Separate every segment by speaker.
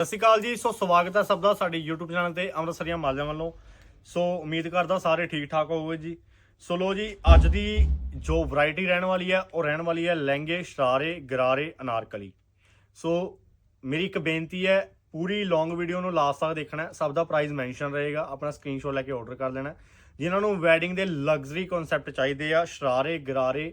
Speaker 1: ਸਤਿ ਸ਼੍ਰੀ ਅਕਾਲ ਜੀ, ਸੋ ਸਵਾਗਤ ਹੈ ਸਭ ਦਾ ਸਾਡੇ YouTube ਚੈਨਲ ਤੇ ਅੰਮ੍ਰਿਤਸਰੀਆਂ ਮਾਲਜਾਂ ਵੱਲੋਂ। ਸੋ ਉਮੀਦ ਕਰਦਾ ਸਾਰੇ ਠੀਕ ਠਾਕ ਹੋਵੋਗੇ ਜੀ। ਸੋ ਲੋ ਜੀ, ਅੱਜ ਦੀ ਜੋ ਵੈਰਾਈਟੀ ਰਹਿਣ ਵਾਲੀ ਹੈ, ਉਹ ਰਹਿਣ ਵਾਲੀ ਹੈ ਲਹਿੰਗੇ, ਸ਼ਰਾਰੇ, ਗਰਾਰੇ, ਅਨਾਰਕਲੀ। ਸੋ ਮੇਰੀ ਇੱਕ ਬੇਨਤੀ ਹੈ, ਪੂਰੀ ਲੌਂਗ ਵੀਡੀਓ ਨੂੰ ਲਾਸਟ ਤੱਕ ਦੇਖਣਾ ਸਭ ਦਾ ਪ੍ਰਾਈਸ ਮੈਂਸ਼ਨ ਰਹੇਗਾ, ਆਪਣਾ ਸਕਰੀਨਸ਼ਾਟ ਲੈ ਕੇ ਆਰਡਰ ਕਰ ਲੈਣਾ ਹੈ। ਜਿਨ੍ਹਾਂ ਨੂੰ ਵੈਡਿੰਗ ਦੇ ਲਗਜ਼ਰੀ ਕਨਸੈਪਟ ਚਾਹੀਦੇ ਆ, ਸ਼ਰਾਰੇ, ਗਰਾਰੇ,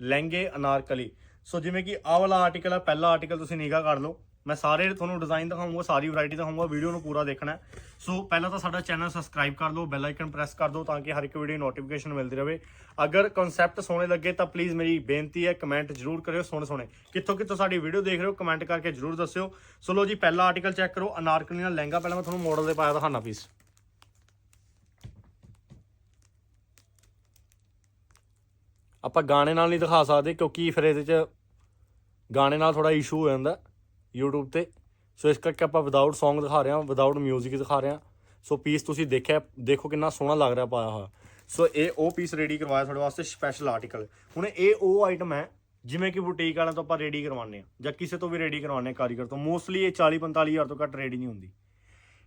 Speaker 1: ਲਹਿੰਗੇ, ਅਨਾਰਕਲੀ। ਸੋ ਜਿਵੇਂ ਕਿ ਆਹ ਵਾਲਾ ਆਰਟੀਕਲ ਆ ਪਹਿਲਾ ਆਰਟੀਕਲ ਤੁਸੀਂ ਨਿਗਾਹ ਕਰ ਲਓ। ਮੈਂ ਸਾਰੇ ਤੁਹਾਨੂੰ ਡਿਜ਼ਾਈਨ ਦਿਖਾਉਂਗਾ, ਸਾਰੀ ਵੈਰਾਈਟੀ ਦਿਖਾਉਂਗਾ ਵੀਡੀਓ ਨੂੰ ਪੂਰਾ ਦੇਖਣਾ ਸੋ ਪਹਿਲਾਂ ਤਾਂ ਸਾਡਾ ਚੈਨਲ ਸਬਸਕ੍ਰਾਈਬ ਕਰ ਲਓ ਬੈਲ ਆਈਕਨ ਪ੍ਰੈਸ ਕਰ ਦਿਓ ਤਾਂ ਕਿ ਹਰ ਇੱਕ ਵੀਡੀਓ ਨੋਟੀਫਿਕੇਸ਼ਨ ਮਿਲਦੀ ਰਹੇ। ਅਗਰ ਕਨਸੈਪਟ ਸੋਹਣੇ ਲੱਗੇ ਤਾਂ ਪਲੀਜ਼ ਮੇਰੀ ਬੇਨਤੀ ਹੈ ਕਮੈਂਟ ਜ਼ਰੂਰ ਕਰਿਓ ਸੋਹਣੇ ਸੋਹਣੇ। ਕਿੱਥੋਂ ਕਿੱਥੋਂ ਸਾਡੀ ਵੀਡੀਓ ਦੇਖ ਰਹੇ ਹੋ ਕਮੈਂਟ ਕਰਕੇ ਜ਼ਰੂਰ ਦੱਸਿਓ। ਸੋ ਲੋ ਜੀ, ਪਹਿਲਾ ਆਰਟੀਕਲ ਚੈੱਕ ਕਰੋ, ਅਨਾਰਕਲੀ ਨਾਲ ਲਹਿੰਗਾ, ਪਹਿਲਾਂ ਮੈਂ ਤੁਹਾਨੂੰ ਮਾਡਲ ਦੇ ਪਾਇਆ ਦਿਖਾਣਾ ਪੀਸ ਆਪਾਂ ਗਾਣੇ ਨਾਲ ਨਹੀਂ ਦਿਖਾ ਸਕਦੇ, ਕਿਉਂਕਿ ਫਿਰ ਇਹਦੇ 'ਚ ਗਾਣੇ ਨਾਲ ਥੋੜਾ ਇਸ਼ੂ ਹੋ ਜਾਂਦਾ। YouTube ਤੇ। ਸੋ ਇਸ ਕਰਕੇ ਆਪਾਂ ਵਿਦਆਊਟ Song ਦਿਖਾ ਰਹੇ ਹਾਂ ਵਿਦਆਊਟ 뮤직 ਦਿਖਾ ਰਹੇ ਹਾਂ। ਸੋ ਪੀਸ ਤੁਸੀਂ ਦੇਖਿਆ ਦੇਖੋ ਕਿੰਨਾ ਸੋਹਣਾ ਲੱਗ ਰਿਹਾ ਪਾਇਆ ਹੋਇਆ। ਸੋ ਇਹ ਉਹ ਪੀਸ ਰੈਡੀ ਕਰਵਾਇਆ ਤੁਹਾਡੇ ਵਾਸਤੇ ਸਪੈਸ਼ਲ ਆਰਟੀਕਲ ਹੁਣ ਇਹ ਉਹ ਆਈਟਮ ਹੈ ਜਿਵੇਂ ਕਿ ਬੁਟੀਕ ਵਾਲਿਆਂ ਤੋਂ ਆਪਾਂ ਰੈਡੀ ਕਰਵਾਉਂਦੇ ਆ ਜਾਂ ਕਿਸੇ ਤੋਂ ਵੀ ਰੈਡੀ ਕਰਵਾਉਂਦੇ ਆ ਕਾਰੀਗਰ ਤੋਂ। ਮੋਸਟਲੀ ਇਹ 40 45 ਹਜ਼ਾਰ ਤੋਂ ਘੱਟ ਰੈਡੀ ਨਹੀਂ ਹੁੰਦੀ।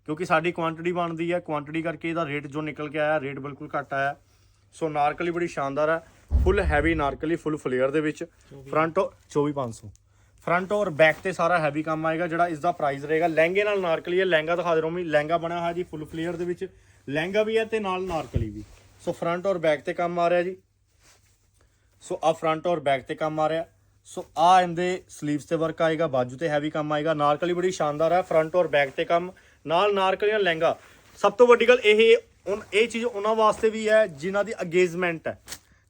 Speaker 1: ਕਿਉਂਕਿ ਸਾਡੀ ਕੁਆਂਟੀਟੀ ਬਣਦੀ ਹੈ ਕੁਆਂਟੀਟੀ ਕਰਕੇ ਇਹਦਾ ਰੇਟ ਜੋ ਨਿਕਲ ਕੇ ਆਇਆ ਰੇਟ ਬਿਲਕੁਲ ਘੱਟ ਆਇਆ। ਸੋ ਨਾਰਕਲੀ ਬੜੀ ਸ਼ਾਨਦਾਰ ਹੈ ਫੁੱਲ ਹੈਵੀ ਨਾਰਕਲੀ ਫੁੱਲ ਫਲੇਅਰ ਦੇ ਵਿੱਚ। ਫਰੰਟ 24500 ਫਰੰਟ ਔਰ ਬੈਕ ਤੇ ਸਾਰਾ ਹੈਵੀ ਕੰਮ ਆਏਗਾ, ਜਿਹੜਾ ਇਸ ਦਾ ਪ੍ਰਾਈਸ ਰਹੇਗਾ। ਲਹਿੰਗੇ ਨਾਲ ਨਾਰਕਲੀ ਹੈ, ਲਹਿੰਗਾ ਦਿਖਾ ਦੇ ਰਹਾ ਲਹਿੰਗਾ ਬਣਿਆ ਹੋਇਆ ਜੀ ਫੁੱਲ ਫਲੇਅਰ ਦੇ ਵਿੱਚ। ਲਹਿੰਗਾ ਵੀ ਹੈ ਤੇ ਨਾਲ ਨਾਰਕਲੀ ਵੀ। ਸੋ ਫਰੰਟ ਔਰ ਬੈਕ ਤੇ ਕੰਮ ਆ ਰਿਹਾ ਜੀ। ਸੋ ਆ ਫਰੰਟ ਔਰ ਬੈਕ ਤੇ ਕੰਮ ਆ ਰਿਹਾ। ਸੋ ਆ ਇਹਦੇ 슬ੀਵਸ ਤੇ ਵਰਕ ਆਏਗਾ, ਬਾਜੂ ਤੇ ਹੈਵੀ ਕੰਮ ਆਏਗਾ। ਨਾਰਕਲੀ ਬੜੀ ਸ਼ਾਨਦਾਰ ਹੈ ਫਰੰਟ ਔਰ ਬੈਕ ਤੇ ਕੰਮ। ਨਾਲ ਨਾਰਕਲੀ ਨਾਲ ਲਹਿੰਗਾ। ਸਭ ਤੋਂ ਵੱਡੀ ਗੱਲ ਇਹ ਇਹ ਚੀਜ਼ ਉਹਨਾਂ ਵਾਸਤੇ ਵੀ ਹੈ, ਜਿਨ੍ਹਾਂ ਦੀ ਅਗੇਜਮੈਂਟ ਹੈ।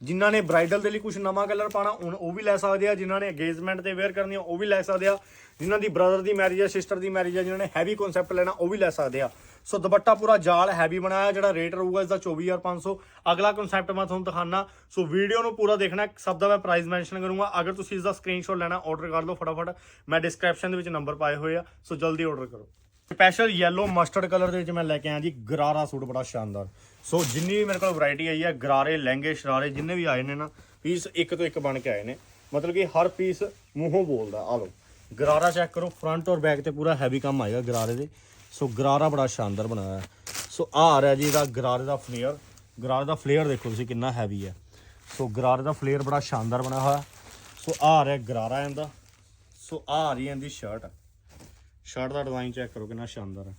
Speaker 1: ਜਿਨ੍ਹਾਂ ਨੇ ਬ੍ਰਾਈਡਲ ਦੇ ਲਈ ਕੁਝ ਨਵਾਂ ਕਲਰ ਪਾਣਾ ਹੁਣ ਉਹ ਵੀ ਲੈ ਸਕਦੇ ਆ, ਜਿਨ੍ਹਾਂ ਨੇ ਅਗੇਜਮੈਂਟ ਤੇ ਵੇਅਰ ਕਰਨੀ ਉਹ ਵੀ ਲੈ ਸਕਦੇ ਆ। ਜਿਨ੍ਹਾਂ ਦੀ ਬ੍ਰਦਰ ਦੀ ਮੈਰਿਜ ਆ ਸਿਸਟਰ ਦੀ ਮੈਰਿਜ ਆ, ਜਿਨ੍ਹਾਂ ਨੇ ਹੈਵੀ ਕਨਸੈਪਟ ਲੈਣਾ, ਉਹ ਵੀ ਲੈ ਸਕਦੇ ਆ। ਸੋ ਦੁਪੱਟਾ ਪੂਰਾ ਜਾਲ ਹੈਵੀ ਬਣਾਇਆ, ਜਿਹੜਾ ਰੇਟ ਰਹੂਗਾ ਇਸ ਦਾ 24500 ਅਗਲਾ ਕਨਸੈਪਟ ਮੈਂ ਤੁਹਾਨੂੰ ਦਿਖਾਣਾ ਸੋ ਵੀਡੀਓ ਨੂੰ ਪੂਰਾ ਦੇਖਣਾ, ਸਭ ਦਾ ਮੈਂ ਪ੍ਰਾਈਸ ਮੈਂਸ਼ਨ ਕਰੂੰਗਾ। ਅਗਰ ਤੁਸੀਂ ਇਸ ਦਾ ਸਕਰੀਨਸ਼ਾਟ ਲੈਣਾ ਆਰਡਰ ਕਰ ਲਓ ਫਟਾਫਟ। ਮੈਂ ਡਿਸਕ੍ਰਿਪਸ਼ਨ ਦੇ ਵਿੱਚ ਨੰਬਰ ਪਾਏ ਹੋਏ ਆ, ਸੋ ਜਲਦੀ ਆਰਡਰ ਕਰੋ। ਸਪੈਸ਼ਲ ਯੈਲੋ ਮਸਟਰਡ ਕਲਰ ਦੇ ਵਿੱਚ ਮੈਂ ਲੈ ਕੇ ਆਇਆ ਜੀ, ਗਰਾਰਾ ਸੂਟ, ਬੜਾ ਸ਼ਾਨਦਾਰ। ਸੋ ਜਿੰਨੀ ਵੀ ਮੇਰੇ ਕੋਲ ਵੈਰਾਈਟੀ ਆਈ ਹੈ, ਗਰਾਰੇ, ਲਹਿੰਗੇ, ਸ਼ਰਾਰੇ, ਜਿੰਨੇ ਵੀ ਆਏ ਨੇ ਨਾ ਪੀਸ ਇੱਕ ਤੋਂ ਇੱਕ ਬਣ ਕੇ ਆਏ ਨੇ। ਮਤਲਬ ਕਿ ਹਰ ਪੀਸ ਮੂੰਹੋਂ ਬੋਲਦਾ, ਆ ਲਓ। ਗਰਾਰਾ ਚੈੱਕ ਕਰੋ ਫਰੰਟ ਔਰ ਬੈਕ ਤੇ ਪੂਰਾ ਹੈਵੀ ਕੰਮ ਆਏਗਾ ਗਰਾਰੇ ਦੇ। ਸੋ ਗਰਾਰਾ ਬੜਾ ਸ਼ਾਨਦਾਰ ਬਣਾਇਆ ਹੈ। ਸੋ ਆ ਆ ਰਿਹਾ ਜੀ ਇਹਦਾ ਗਰਾਰੇ ਦਾ ਫਲੇਅਰ ਗਰਾਰੇ ਦਾ ਫਲੇਅਰ ਦੇਖੋ ਤੁਸੀਂ ਕਿੰਨਾ ਹੈਵੀ ਹੈ। ਸੋ ਗਰਾਰੇ ਦਾ ਫਲੇਅਰ ਬੜਾ ਸ਼ਾਨਦਾਰ ਬਣਿਆ ਹੋਇਆ ਸੋ ਆ ਆ ਰਿਹਾ ਗਰਾਰਾ ਇਹਦਾ। ਸੋ ਆ ਆ ਰਹੀ ਹੈ ਇਹਦੀ ਸ਼ਰਟ ਸ਼ਰਟ ਦਾ ਡਿਜ਼ਾਈਨ ਚੈੱਕ ਕਰੋ ਕਿੰਨਾ ਸ਼ਾਨਦਾਰ ਹੈ।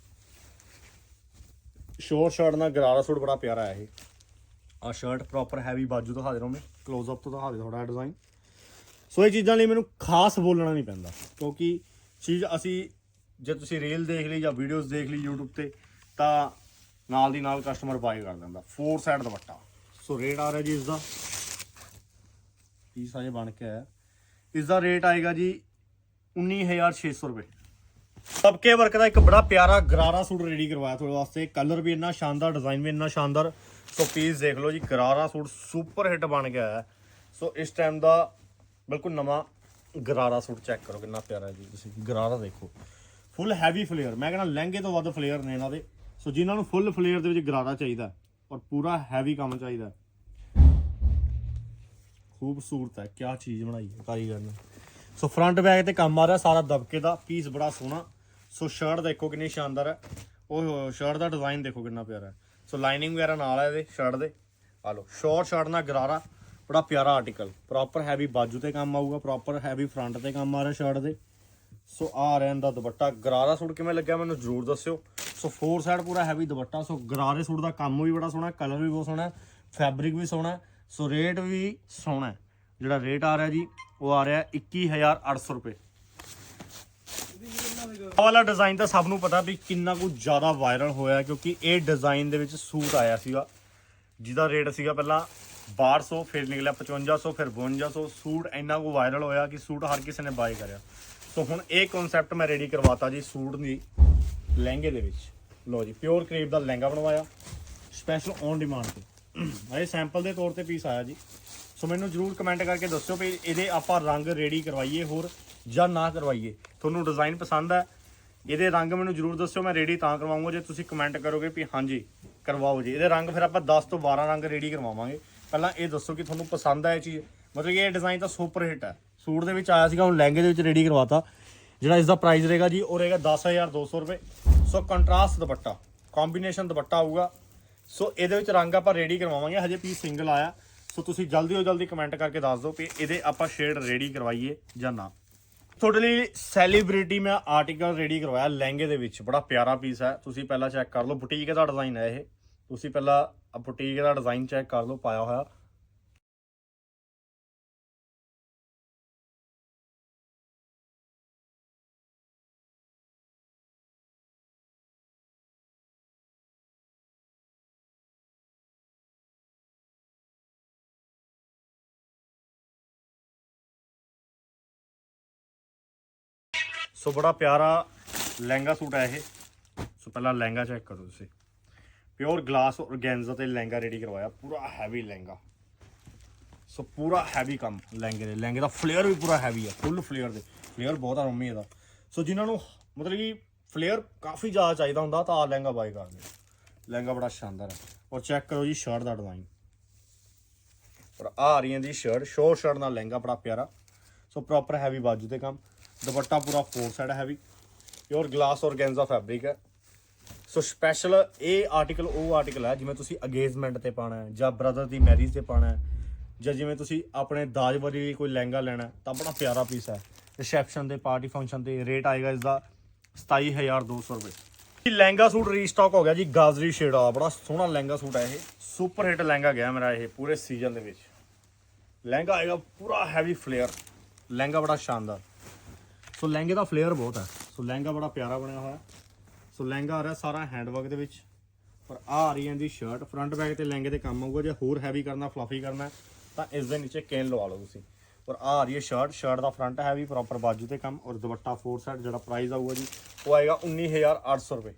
Speaker 1: ਸ਼ੋਰ ਸ਼ਰਟ ਨਾਲ ਗਰਾਰਾ ਸੂਟ ਬੜਾ ਪਿਆਰਾ ਹੈ ਇਹ। ਆ ਸ਼ਰਟ ਪ੍ਰੋਪਰ ਹੈਵੀ ਬਾਜੂ ਦਿਖਾ ਦੇ ਰਹਾ ਮੈਂ। ক্লোਜ਼ ਅਪ ਤੋਂ ਦਿਖਾ ਦੇ ਥੋੜਾ ਡਿਜ਼ਾਈਨ ਸੋ ਇਹ ਚੀਜ਼ਾਂ ਲਈ ਮੈਨੂੰ ਖਾਸ ਬੋਲਣਾ ਨਹੀਂ ਪੈਂਦਾ, ਕਿਉਂਕਿ ਚੀਜ਼ ਅਸੀਂ ਜੇ ਤੁਸੀਂ ਰੀਲ ਦੇਖ ਲਈ ਜਾਂ ਵੀਡੀਓਜ਼ ਦੇਖ ਲਈ YouTube ਤੇ, ਤਾਂ ਨਾਲ ਦੀ ਨਾਲ ਕਸਟਮਰ ਬਾਏ ਕਰ ਦਿੰਦਾ four side dupatta. So rate ਆ ਰਿਹਾ ਜੀ ਇਸ ਦਾ ਪੀਸ ਅਜੇ ਬਣ ਕੇ ਆਇਆ। ਇਸ ਦਾ ਰੇਟ ਆਏਗਾ ਜੀ 19600 ਰੁਪਏ। ਸਬਕੇ ਵਰਕ ਦਾ ਇੱਕ ਬੜਾ ਪਿਆਰਾ ਗਰਾਰਾ ਸੂਟ ਰੈਡੀ ਕਰਵਾਇਆ ਤੁਹਾਡੇ ਵਾਸਤੇ। ਕਲਰ ਵੀ ਇੰਨਾ ਸ਼ਾਨਦਾਰ ਡਿਜ਼ਾਈਨ ਵੀ ਇੰਨਾ ਸ਼ਾਨਦਾਰ। ਸੋ ਪੀਸ ਦੇਖ ਲਓ ਜੀ, ਗਰਾਰਾ ਸੂਟ ਸੁਪਰ ਹਿੱਟ ਬਣ ਗਿਆ ਹੈ। ਸੋ ਇਸ ਟਾਈਮ ਦਾ ਬਿਲਕੁਲ ਨਵਾਂ ਗਰਾਰਾ ਸੂਟ ਚੈੱਕ ਕਰੋ, ਕਿੰਨਾ ਪਿਆਰਾ ਜੀ। ਤੁਸੀਂ ਗਰਾਰਾ ਦੇਖੋ। ਫੁੱਲ ਹੈਵੀ ਫਲੇਅਰ ਮੈਂ ਕਹਿੰਦਾ ਲਹਿੰਗੇ ਤੋਂ ਵੱਧ ਫਲੇਅਰ ਨੇ ਇਹਨਾਂ ਦੇ। ਸੋ ਜਿਨ੍ਹਾਂ ਨੂੰ ਫੁੱਲ ਫਲੇਅਰ ਦੇ ਵਿੱਚ ਗਰਾਰਾ ਚਾਹੀਦਾ ਔਰ ਪੂਰਾ ਹੈਵੀ ਕੰਮ ਚਾਹੀਦਾ ਖੂਬਸੂਰਤ ਹੈ ਕੀ ਚੀਜ਼ ਬਣਾਈ ਹੈ, ਕਾਰੀਗਰ ਨੇ। ਸੋ ਫਰੰਟ ਬੈਗ ਤੇ ਕੰਮ ਆ ਰਿਹਾ ਸਾਰਾ ਦਬਕੇ ਦਾ। ਪੀਸ ਬੜਾ ਸੋਹਣਾ। ਸੋ ਸ਼ਰਟ ਦੇਖੋ ਕਿੰਨੀ ਸ਼ਾਨਦਾਰ ਹੈ। ਉਹ ਸ਼ਰਟ ਦਾ ਡਿਜ਼ਾਈਨ ਦੇਖੋ ਕਿੰਨਾ ਪਿਆਰਾ ਹੈ। ਸੋ ਲਾਈਨਿੰਗ ਵਗੈਰਾ ਨਾਲ ਹੈ ਇਹਦੇ ਸ਼ਰਟ ਦੇ। ਆ ਲਓ ਸ਼ਾਰਟ ਸ਼ਰਟ ਨਾਲ ਗਰਾਰਾ, ਬੜਾ ਪਿਆਰਾ ਆਰਟੀਕਲ ਪ੍ਰੋਪਰ ਹੈਵੀ ਬਾਜੂ ਤੇ ਕੰਮ ਆਊਗਾ ਪ੍ਰੋਪਰ ਹੈਵੀ ਫਰੰਟ ਤੇ ਕੰਮ ਆ ਰਿਹਾ ਸ਼ਰਟ ਦੇ। ਸੋ ਆ ਰਿਹਾ ਇਹਦਾ ਦੁਪੱਟਾ। ਗਰਾਰਾ ਸੂਟ ਕਿਵੇਂ ਲੱਗਿਆ ਮੈਨੂੰ ਜਰੂਰ ਦੱਸਿਓ। ਸੋ ਫੋਰ ਸਾਈਡ ਪੂਰਾ ਹੈਵੀ ਦੁਪੱਟਾ। ਸੋ ਗਰਾਰੇ ਸੂਟ ਦਾ ਕੰਮ ਵੀ ਬੜਾ ਸੋਹਣਾ ਕਲਰ ਵੀ ਬਹੁਤ ਸੋਹਣਾ ਫੈਬਰਿਕ ਵੀ ਸੋਹਣਾ। ਸੋ ਰੇਟ ਵੀ ਸੋਹਣਾ ਜਿਹੜਾ ਰੇਟ ਆ ਰਿਹਾ ਜੀ, ਉਹ ਆ ਰਿਹਾ 21800 ਰੁਪਏ। ਆਹ ਵਾਲਾ ਡਿਜ਼ਾਈਨ ਤਾਂ ਸਭ ਨੂੰ ਪਤਾ ਵੀ ਕਿੰਨਾ ਕੁ ਜ਼ਿਆਦਾ ਵਾਇਰਲ ਹੋਇਆ ਕਿਉਂਕਿ ਇਹ ਡਿਜ਼ਾਈਨ ਦੇ ਵਿੱਚ ਸੂਟ ਆਇਆ ਸੀਗਾ, ਜਿਹਦਾ ਰੇਟ ਸੀਗਾ ਪਹਿਲਾਂ 1200 ਫਿਰ ਨਿਕਲਿਆ 5500 ਫਿਰ 5200 ਸੂਟ ਇੰਨਾ ਕੁ ਵਾਇਰਲ ਹੋਇਆ ਕਿ ਸੂਟ ਹਰ ਕਿਸੇ ਨੇ ਬਾਏ ਕਰਿਆ। ਸੋ ਹੁਣ ਇਹ ਕਨਸੈਪਟ ਮੈਂ ਰੈਡੀ ਕਰਵਾਤਾ ਜੀ ਸੂਟ ਦੀ ਲਹਿੰਗੇ ਦੇ ਵਿੱਚ। ਲਓ ਜੀ ਪਿਓਰ ਕਰੀਬ ਦਾ ਲਹਿੰਗਾ ਬਣਵਾਇਆ ਸਪੈਸ਼ਲ ਔਨ ਡਿਮਾਂਡ ਤੇ। ਇਹ ਸੈਂਪਲ ਦੇ ਤੌਰ ਤੇ ਪੀਸ ਆਇਆ ਜੀ। ਸੋ ਮੈਨੂੰ ਜਰੂਰ ਕਮੈਂਟ ਕਰਕੇ ਦੱਸਿਓ ਵੀ ਇਹਦੇ ਆਪਾਂ ਰੰਗ ਰੈਡੀ ਕਰਵਾਈਏ ਹੋਰ ਜਾਂ ਨਾ ਕਰਵਾਈਏ। ਤੁਹਾਨੂੰ ਡਿਜ਼ਾਈਨ ਪਸੰਦ ਹੈ, ਇਹਦੇ ਰੰਗ ਮੈਨੂੰ ਜਰੂਰ ਦੱਸਿਓ, ਮੈਂ ਰੈਡੀ ਤਾਂ ਕਰਵਾਉਂਗਾ, ਜੇ ਤੁਸੀਂ ਕਮੈਂਟ ਕਰੋਗੇ ਵੀ ਹਾਂਜੀ, ਕਰਵਾਓ ਜੀ। ਇਹਦੇ ਰੰਗ ਫਿਰ ਆਪਾਂ 10 ਤੋਂ 12 ਰੰਗ ਰੈਡੀ ਕਰਵਾਵਾਂਗੇ। ਪਹਿਲਾਂ ਇਹ ਦੱਸੋ ਕਿ ਤੁਹਾਨੂੰ ਪਸੰਦ ਹੈ ਇਹ ਚੀਜ਼। ਮਤਲਬ ਕਿ ਇਹ ਡਿਜ਼ਾਈਨ ਤਾਂ ਸੁਪਰ ਹਿੱਟ ਹੈ। ਸੂਟ ਦੇ ਵਿੱਚ ਆਇਆ ਸੀਗਾ, ਹੁਣ ਲਹਿੰਗੇ ਦੇ ਵਿੱਚ ਰੈਡੀ ਕਰਵਾਤਾ। ਜਿਹੜਾ ਇਸ ਦਾ ਪ੍ਰਾਈਸ ਰਹੇਗਾ ਜੀ, ਉਹ ਰਹੇਗਾ 10200 ਰੁਪਏ। ਸੋ ਕੰਟਰਾਸਟ ਦੁਪੱਟਾ ਕੰਬੀਨੇਸ਼ਨ ਦੁਪੱਟਾ ਆਊਗਾ। ਸੋ ਇਹਦੇ ਵਿੱਚ ਰੰਗ ਆਪਾਂ ਰੈਡੀ ਕਰਵਾਵਾਂਗੇ। ਹਜੇ ਪੀਸ ਸਿੰਗਲ ਆਇਆ। ਸੋ ਤੁਸੀਂ ਜਲਦੀ ਤੋਂ ਜਲਦੀ ਕਮੈਂਟ ਕਰਕੇ ਦੱਸ ਦਿਓ ਕਿ ਇਹਦੇ ਆਪਾਂ ਸ਼ੇਡ ਰੈਡੀ ਕਰਵਾਈਏ ਜਾਂ ਨਾ। ਤੁਹਾਡੇ ਲਈ ਸੈਲੀਬ੍ਰਿਟੀ ਮੈਂ ਆਰਟੀਕਲ ਰੈਡੀ ਕਰਵਾਇਆ, ਲਹਿੰਗੇ ਦੇ ਵਿੱਚ। ਬੜਾ ਪਿਆਰਾ ਪੀਸ ਹੈ। ਤੁਸੀਂ ਪਹਿਲਾਂ ਚੈੱਕ ਕਰ ਲਓ ਬੁਟੀਕ ਦਾ ਡਿਜ਼ਾਈਨ ਹੈ ਇਹ। ਤੁਸੀਂ ਪਹਿਲਾਂ ਬੁਟੀਕ ਦਾ ਡਿਜ਼ਾਈਨ ਚੈੱਕ ਕਰ ਲਓ, ਪਾਇਆ ਹੋਇਆ। ਸੋ ਬੜਾ ਪਿਆਰਾ ਲਹਿੰਗਾ ਸੂਟ ਹੈ ਇਹ। ਸੋ ਪਹਿਲਾਂ ਲਹਿੰਗਾ ਚੈੱਕ ਕਰੋ ਤੁਸੀਂ। ਪਿਓਰ ਗਲਾਸ ਔਰਗੈਂਜ਼ਾ ਤੇ ਲਹਿੰਗਾ ਰੈਡੀ ਕਰਵਾਇਆ। ਪੂਰਾ ਹੈਵੀ ਲਹਿੰਗਾ। ਸੋ ਪੂਰਾ ਹੈਵੀ ਕੰਮ ਲਹਿੰਗੇ ਦੇ। ਲਹਿੰਗੇ ਦਾ ਫਲੇਅਰ ਵੀ ਪੂਰਾ ਹੈਵੀ ਹੈ ਫੁੱਲ ਫਲੇਅਰ ਦੇ। ਫਲੇਅਰ ਬਹੁਤ ਆ ਰੋਮੀ ਇਹਦਾ। ਸੋ ਜਿਨ੍ਹਾਂ ਨੂੰ ਮਤਲਬ ਕਿ ਫਲੇਅਰ ਕਾਫੀ ਜ਼ਿਆਦਾ ਚਾਹੀਦਾ ਹੁੰਦਾ ਤਾਂ ਆ ਲਹਿੰਗਾ ਬਾਈ ਕਰਦੇ ਲਹਿੰਗਾ ਬੜਾ ਸ਼ਾਨਦਾਰ ਹੈ। ਔਰ ਚੈੱਕ ਕਰੋ ਜੀ ਸ਼ਰਟ ਦਾ ਡਿਜ਼ਾਈਨ ਔਰ ਆ ਰਹੀ ਹੈ ਦੀ ਸ਼ਰਟ ਸ਼ੋਰ ਸ਼ਰਟ ਨਾਲ ਲਹਿੰਗਾ ਬੜਾ ਪਿਆਰਾ। ਸੋ ਪ੍ਰੋਪਰ ਹੈਵੀ ਬਾਜੂ ਤੇ ਕੰਮ। ਦੁਪੱਟਾ ਪੂਰਾ four side heavy pure glass organza fabric ਹੈ। ਸੋ ਸਪੈਸ਼ਲ ਇਹ ਆਰਟੀਕਲ ਉਹ ਆਰਟੀਕਲ ਹੈ, ਜਿਵੇਂ ਤੁਸੀਂ ਅਗੇਜਮੈਂਟ ਤੇ ਪਾਣਾ ਹੈ, ਜਾਂ ਬ੍ਰਦਰ ਦੀ ਮੈਰਿਜ ਤੇ ਪਾਣਾ ਹੈ, ਜਾਂ ਜਿਵੇਂ ਤੁਸੀਂ ਆਪਣੇ ਦਾਜ ਵਰੀ ਲਈ ਕੋਈ ਲਹਿੰਗਾ ਲੈਣਾ ਤਾਂ ਬੜਾ ਪਿਆਰਾ ਪੀਸ ਹੈ। ਰਿਸੈਪਸ਼ਨ ਤੇ ਪਾਰਟੀ ਫੰਕਸ਼ਨ ਤੇ ਰੇਟ ਆਏਗਾ ਇਸ ਦਾ 27200 ਰੁਪਏ। ਇਹ ਲਹਿੰਗਾ ਸੂਟ ਰੀਸਟਾਕ ਹੋ ਗਿਆ ਜੀ, ਗਾਜ਼ਰੀ ਸ਼ੇਡ ਵਾਲਾ ਬੜਾ ਸੋਹਣਾ ਲਹਿੰਗਾ ਸੂਟ ਹੈ ਇਹ। ਸੁਪਰ ਹਿੱਟ ਲਹਿੰਗਾ ਗਿਆ ਮੇਰਾ ਇਹ, ਪੂਰੇ ਸੀਜ਼ਨ ਦੇ ਵਿੱਚ। ਲਹਿੰਗਾ ਆਏਗਾ ਪੂਰਾ ਹੈਵੀ ਫਲੇਅਰ ਲਹਿੰਗਾ ਬੜਾ ਸ਼ਾਨਦਾਰ। ਸੋ ਲਹਿੰਗੇ ਦਾ ਫਲੇਅਰ ਬਹੁਤ ਹੈ। ਸੋ ਲਹਿੰਗਾ ਬੜਾ ਪਿਆਰਾ ਬਣਿਆ ਹੋਇਆ ਸੋ ਲਹਿੰਗਾ ਆ ਰਿਹਾ ਸਾਰਾ ਹੈਂਡਵਰਕ ਦੇ ਵਿੱਚ। ਪਰ ਆ ਆ ਰਹੀ ਹੈ ਦੀ ਸ਼ਰਟ ਫਰੰਟ ਬੈਕ ਤੇ ਲਹਿੰਗੇ ਤੇ ਕੰਮ ਆਊਗਾ ਜੇ ਹੋਰ ਹੈਵੀ ਕਰਨਾ ਫਲਫੀ ਕਰਨਾ, ਤਾਂ ਇਸ ਦੇ ਨੀਚੇ ਕੇਨ ਲਵਾ ਲਓ ਤੁਸੀਂ। ਔਰ ਆ ਆ ਰਹੀ ਹੈ ਸ਼ਰਟ ਸ਼ਰਟ ਦਾ ਫਰੰਟ ਹੈਵੀ ਪ੍ਰੋਪਰ ਬਾਜੂ ਤੇ ਕੰਮ। ਔਰ ਦੁਪੱਟਾ ਫੋਰ ਸਾਈਡ ਜਿਹੜਾ ਪ੍ਰਾਈਸ ਆਊਗਾ ਜੀ, ਉਹ ਆਏਗਾ 19800 ਰੁਪਏ।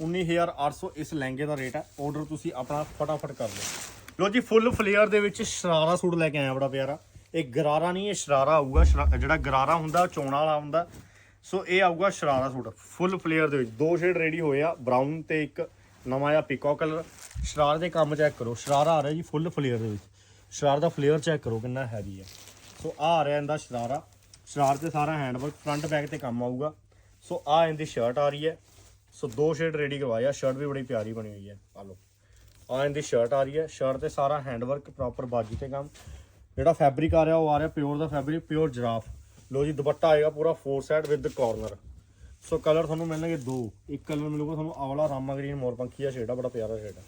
Speaker 1: 19800 ਇਸ ਲਹਿੰਗੇ ਦਾ ਰੇਟ ਹੈ। ਆਰਡਰ ਤੁਸੀਂ ਆਪਣਾ ਫਟਾਫਟ ਕਰ ਲਓ। ਲੋ ਜੀ ਫੁੱਲ ਫਲੇਅਰ ਦੇ ਵਿੱਚ ਸ਼ਰਾਰਾ ਸੂਟ ਲੈ ਕੇ ਆਇਆ ਬੜਾ ਪਿਆਰਾ। ਇਹ ਗਰਾਰਾ ਨਹੀਂ, ਇਹ ਸ਼ਰਾਰਾ ਆਊਗਾ, ਸ਼ਰਾ- ਜਿਹੜਾ ਗਰਾਰਾ ਹੁੰਦਾ, ਉਹ ਚੋਣਾ ਵਾਲਾ ਹੁੰਦਾ। ਸੋ ਇਹ ਆਊਗਾ ਸ਼ਰਾਰਾ ਸੂਟ। ਫੁੱਲ ਫਲੇਅਰ ਦੇ ਵਿੱਚ ਦੋ ਸ਼ੇਡ ਰੈਡੀ ਹੋਏ ਆ ਬਰਾਊਨ ਤੇ ਇੱਕ ਨਵਾਂ ਜਿਹਾ ਪਿਕੋ ਕਲਰ ਸ਼ਰਾਰ ਦੇ ਕੰਮ ਚੈੱਕ ਕਰੋ, ਸ਼ਰਾਰਾ ਆ ਰਿਹਾ ਜੀ ਫੁੱਲ ਫਲੇਅਰ ਦੇ ਵਿੱਚ। ਸ਼ਰਾਰ ਦਾ ਫਲੇਅਰ ਚੈੱਕ ਕਰੋ ਕਿੰਨਾ ਹੈਵੀ ਹੈ ਸੋ ਆ ਆ ਰਿਹਾ ਇਹਦਾ ਸ਼ਰਾਰਾ। ਸ਼ਰਾਰ ਤੇ ਸਾਰਾ ਹੈਂਡਵਰਕ ਫਰੰਟ ਬੈਕ ਤੇ ਕੰਮ ਆਊਗਾ। ਸੋ ਆ ਇਹਦੀ ਸ਼ਰਟ ਆ ਰਹੀ ਹੈ। ਸੋ ਦੋ ਸ਼ੇਡ ਰੈਡੀ ਕਰਵਾਇਆ ਸ਼ਰਟ ਵੀ ਬੜੀ ਪਿਆਰੀ ਬਣੀ ਹੋਈ ਹੈ। ਆ ਲਓ। ਆ ਇਹਦੀ ਸ਼ਰਟ ਆ ਰਹੀ ਹੈ। ਸ਼ਰਟ ਤੇ ਸਾਰਾ ਹੈਂਡਵਰਕ ਪ੍ਰੋਪਰ ਬਾਜ਼ੀ ਤੇ ਕੰਮ। ਜਿਹੜਾ ਫੈਬਰਿਕ ਆ ਰਿਹਾ, ਉਹ ਆ ਰਿਹਾ ਪਿਓਰ ਦਾ ਫੈਬਰਿਕ ਪਿਓਰ ਜਰਾਫ ਲੋ ਜੀ, ਦੁਪੱਟਾ ਆਏਗਾ ਪੂਰਾ four side with corner so colour ਤੁਹਾਨੂੰ ਮਿਲਣਗੇ ਦੋ। ਇੱਕ ਕਲਰ ਮਿਲੂਗਾ ਤੁਹਾਨੂੰ ਆਵਲਾ, ਰਾਮਾ ਗ੍ਰੀਨ ਮੋਰਪੰਖੀਆ ਸ਼ੇਡ ਆ, ਬੜਾ ਪਿਆਰਾ ਸ਼ੇਡ ਆ।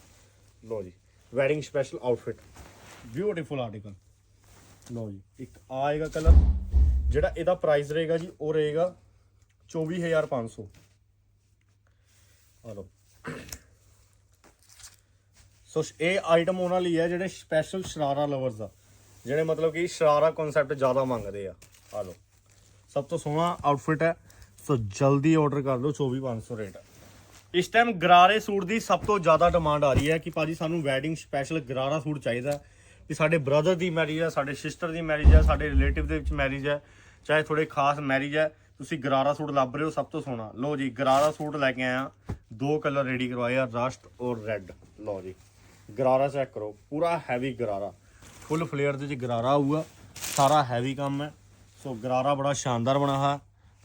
Speaker 1: ਲੋ ਜੀ wedding special outfit beautiful article ਲੋ ਜੀ, ਇੱਕ ਆਏਗਾ ਕਲਰ ਜਿਹੜਾ ਇਹਦਾ ਪ੍ਰਾਈਸ ਰਹੇਗਾ ਜੀ, ਉਹ ਰਹੇਗਾ 24500 ਆ ਲੋ ਸੋ। ਇਹ ਆਈਟਮ ਉਹਨਾਂ ਲਈ ਹੈ ਜਿਹੜੇ ਸਪੈਸ਼ਲ ਸ਼ਰਾਰਾ ਲਵਰਸ ਆ ਜਿਹੜੇ ਮਤਲਬ ਕਿ ਸ਼ਰਾਰਾ ਕਨਸੈਪਟ ਜ਼ਿਆਦਾ ਮੰਗਦੇ ਆ। ਆ ਲੋ ਸਭ ਤੋਂ ਸੋਹਣਾ ਆਊਟਫਿਟ ਹੈ। ਸੋ ਜਲਦੀ ਆਰਡਰ ਕਰ ਲਓ। 24500 ਰੇਟ ਇਸ ਟਾਈਮ ਗਰਾਰੇ ਸੂਟ ਦੀ ਸਭ ਤੋਂ ਜ਼ਿਆਦਾ ਡਿਮਾਂਡ ਆ ਰਹੀ ਹੈ ਕਿ ਭਾਜੀ ਸਾਨੂੰ ਵੈਡਿੰਗ ਸਪੈਸ਼ਲ ਗਰਾਰਾ ਸੂਟ ਚਾਹੀਦਾ ਹੈ। ਕਿ ਸਾਡੇ ਬ੍ਰਦਰ ਦੀ ਮੈਰਿਜ ਹੈ, ਸਾਡੇ ਸਿਸਟਰ ਦੀ ਮੈਰਿਜ ਹੈ, ਸਾਡੇ ਰਿਲੇਟਿਵ ਦੇ ਵਿੱਚ ਮੈਰਿਜ ਹੈ, ਚਾਹੇ ਥੋੜੇ ਖਾਸ ਮੈਰਿਜ ਹੈ, ਤੁਸੀਂ ਗਰਾਰਾ ਸੂਟ ਲੱਭ ਰਹੇ ਹੋ, ਸਭ ਤੋਂ ਸੋਹਣਾ। ਲਓ ਜੀ, ਗਰਾਰਾ ਸੂਟ ਲੈ ਕੇ ਆਇਆ ਦੋ ਕਲਰ ਰੈਡੀ ਕਰਵਾਏ ਆ ਰਸਟ ਔਰ ਰੈੱਡ ਲਓ ਜੀ, ਗਰਾਰਾ ਚੈੱਕ ਕਰੋ। ਪੂਰਾ ਹੈਵੀ ਗਰਾਰਾ। ਫੁੱਲ ਫਲੇਅਰ ਦੇ ਵਿੱਚ ਗਰਾਰਾ ਆਊਗਾ। ਸਾਰਾ ਹੈਵੀ ਕੰਮ ਹੈ। ਸੋ ਗਰਾਰਾ ਬੜਾ ਸ਼ਾਨਦਾਰ ਬਣਾ ਹੋਇਆ।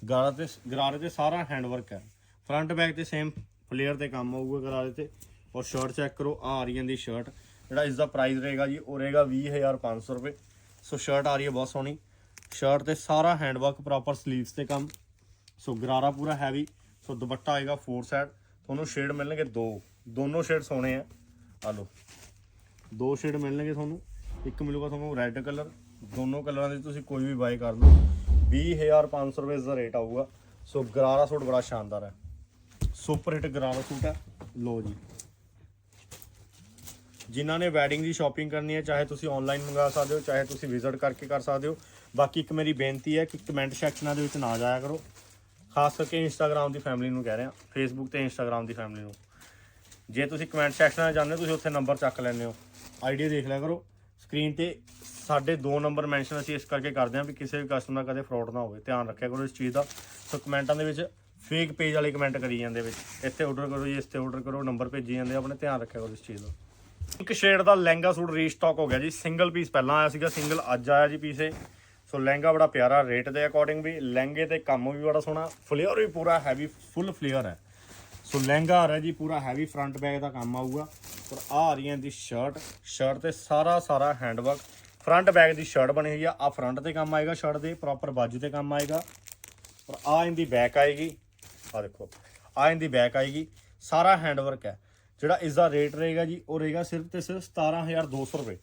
Speaker 1: ਗਰਾਰਾ ਤੇ, ਗਰਾਰੇ ਤੇ ਸਾਰਾ ਹੈਂਡਵਰਕ ਹੈ। ਫਰੰਟ ਬੈਕ ਤੇ ਸੇਮ ਫਲੇਅਰ ਤੇ ਕੰਮ ਆਊਗਾ ਗਰਾਰੇ ਤੇ। ਔਰ ਸ਼ਰਟ ਚੈੱਕ ਕਰੋ, ਆ ਆ ਰਹੀ ਹੈ ਦੀ ਸ਼ਰਟ ਜਿਹੜਾ ਇਸ ਦਾ ਪ੍ਰਾਈਸ ਰਹੇਗਾ ਜੀ, ਉਹ ਰਹੇਗਾ 20500 ਰੁਪਏ। ਸੋ ਸ਼ਰਟ ਆ ਰਹੀ ਹੈ ਬਹੁਤ ਸੋਹਣੀ। ਸ਼ਰਟ ਤੇ ਸਾਰਾ ਹੈਂਡਵਰਕ ਪ੍ਰੋਪਰ ਸਲੀਵਸ ਤੇ ਕੰਮ। ਸੋ ਗਰਾਰਾ ਪੂਰਾ ਹੈਵੀ ਸੋ ਦੁਪੱਟਾ ਆਏਗਾ ਫੋਰ ਸਾਈਡ ਤੁਹਾਨੂੰ ਸ਼ੇਡ ਮਿਲਣਗੇ ਦੋ। ਦੋਨੋਂ ਸ਼ੇਡ ਸੋਹਣੇ ਆ। ਆ ਲਓ। ਦੋ ਸ਼ੇਡ ਮਿਲਣਗੇ ਤੁਹਾਨੂੰ। ਇੱਕ ਮਿਲੂਗਾ ਤੁਹਾਨੂੰ ਰੈੱਡ ਕਲਰ, ਦੋਨੋਂ ਕਲਰਾਂ ਦੇ ਤੁਸੀਂ ਕੋਈ ਵੀ ਬਾਈ ਕਰ ਲਓ। 20500 ਰੁਪਏ ਦਾ ਰੇਟ ਆਊਗਾ। ਸੋ ਗਰਾਰਾ ਸੂਟ ਬੜਾ ਸ਼ਾਨਦਾਰ ਹੈ। ਸੁਪਰ ਹਿੱਟ ਗਰਾਰਾ ਸੂਟ ਹੈ। ਲੋ ਜੀ। ਜਿਨ੍ਹਾਂ ਨੇ ਵੈਡਿੰਗ ਦੀ ਸ਼ਾਪਿੰਗ ਕਰਨੀ ਹੈ, ਚਾਹੇ ਤੁਸੀਂ ਆਨਲਾਈਨ ਮੰਗਾ ਸਕਦੇ ਹੋ, ਚਾਹੇ ਤੁਸੀਂ ਵਿਜ਼ਿਟ ਕਰਕੇ ਕਰ ਸਕਦੇ ਹੋ। ਬਾਕੀ ਇੱਕ ਮੇਰੀ ਬੇਨਤੀ ਹੈ ਕਿ ਕਮੈਂਟ ਸੈਕਸ਼ਨਾਂ ਦੇ ਵਿੱਚ ਨਾ ਜਾਇਆ ਕਰੋ। ਖਾਸ ਕਰਕੇ ਇੰਸਟਾਗ੍ਰam ਦੀ ਫੈਮਿਲੀ ਨੂੰ ਕਹਿ ਰਿਹਾ। ਫੇਸਬੁੱਕ ਤੇ ਇੰਸਟਾਗ੍ਰam ਦੀ ਫੈਮਿਲੀ ਨੂੰ। ਜੇ ਤੁਸੀਂ ਕਮੈਂਟ ਸੈਕਸ਼ਨ 'ਚ ਜਾਂਦੇ ਹੋ, ਤੁਸੀਂ ਉੱਥੇ ਨੰਬਰ ਚੱਕ ਲੈਂਦੇ ਹੋ। ਆਈਡੀ ਦੇਖ ਲਿਆ ਕਰੋ। ਸਕਰੀਨ ਤੇ ਸਾਡੇ ਦੋ ਨੰਬਰ ਮੈਂਸ਼ਨ ਅਸੀਂ ਇਸ ਕਰਕੇ ਕਰਦੇ ਹਾਂ ਵੀ ਕਿਸੇ ਵੀ ਕਸਟਮਰ ਨਾਲ ਕਦੇ ਫਰਾਡ ਨਾ ਹੋਵੇ। ਧਿਆਨ ਰੱਖਿਆ ਕਰੋ ਇਸ ਚੀਜ਼ ਦਾ। ਸੋ ਕਮੈਂਟਾਂ ਦੇ ਵਿੱਚ ਫੇਕ ਪੇਜ ਵਾਲੇ ਕਮੈਂਟ ਕਰੀ ਜਾਂਦੇ ਵਿੱਚ। ਇੱਥੇ ਆਰਡਰ ਕਰੋ ਜੀ ਇਸ ਤੇ ਆਰਡਰ ਕਰੋ ਨੰਬਰ ਭੇਜੀ ਜਾਂਦੇ ਆ, ਆਪਣੇ ਧਿਆਨ ਰੱਖਿਆ ਕਰੋ ਇਸ ਚੀਜ਼ ਦਾ। ਇੱਕ ਸ਼ੇਡ ਦਾ ਲਹਿੰਗਾ ਸੂਟ ਰੀਸਟਾਕ ਹੋ ਗਿਆ ਜੀ। ਸਿੰਗਲ ਪੀਸ ਪਹਿਲਾਂ ਆਇਆ ਸੀਗਾ ਸਿੰਗਲ ਅੱਜ ਆਇਆ ਜੀ ਪੀਸੇ ਸੋ ਲਹਿੰਗਾ ਬੜਾ ਪਿਆਰਾ ਰੇਟ ਦੇ ਅਕੋਰਡਿੰਗ ਵੀ। ਲਹਿੰਗੇ ਤੇ ਕੰਮ ਵੀ ਬੜਾ ਸੋਹਣਾ ਫਲੇਅਰ ਵੀ ਪੂਰਾ ਹੈਵੀ ਫੁੱਲ ਫਲੇਅਰ ਹੈ। ਸੋ ਲਹਿੰਗਾ ਆ ਰਿਹਾ ਜੀ ਪੂਰਾ ਹੈਵੀ ਫਰੰਟ ਬੈਕ ਦਾ ਕੰਮ ਆਊਗਾ। ਔਰ ਆ ਆ ਰਹੀ ਹੈ ਦੀ ਸ਼ਰਟ ਸ਼ਰਟ ਤੇ ਸਾਰਾ ਸਾਰਾ ਹੈਂਡਵਰਕ ਫਰੰਟ ਬੈਕ ਦੀ ਸ਼ਰਟ ਬਣੀ ਹੋਈ ਆ। ਆ ਫਰੰਟ ਤੇ ਕੰਮ ਆਏਗਾ ਸ਼ਰਟ ਦੇ। ਪ੍ਰੋਪਰ ਬਾਜੂ ਤੇ ਕੰਮ ਆਏਗਾ। ਔਰ ਆ ਇਹਦੀ ਬੈਕ ਆਏਗੀ। ਆ ਦੇਖੋ। ਆ ਇਹਦੀ ਬੈਕ ਆਏਗੀ। ਸਾਰਾ ਹੈਂਡਵਰਕ ਹੈ। ਜਿਹੜਾ ਇਸ ਦਾ ਰੇਟ ਰਹੇਗਾ ਜੀ, ਉਹ ਰਹੇਗਾ ਸਿਰਫ ਤੇ ਸਿਰਫ 17200 ਰੁਪਏ।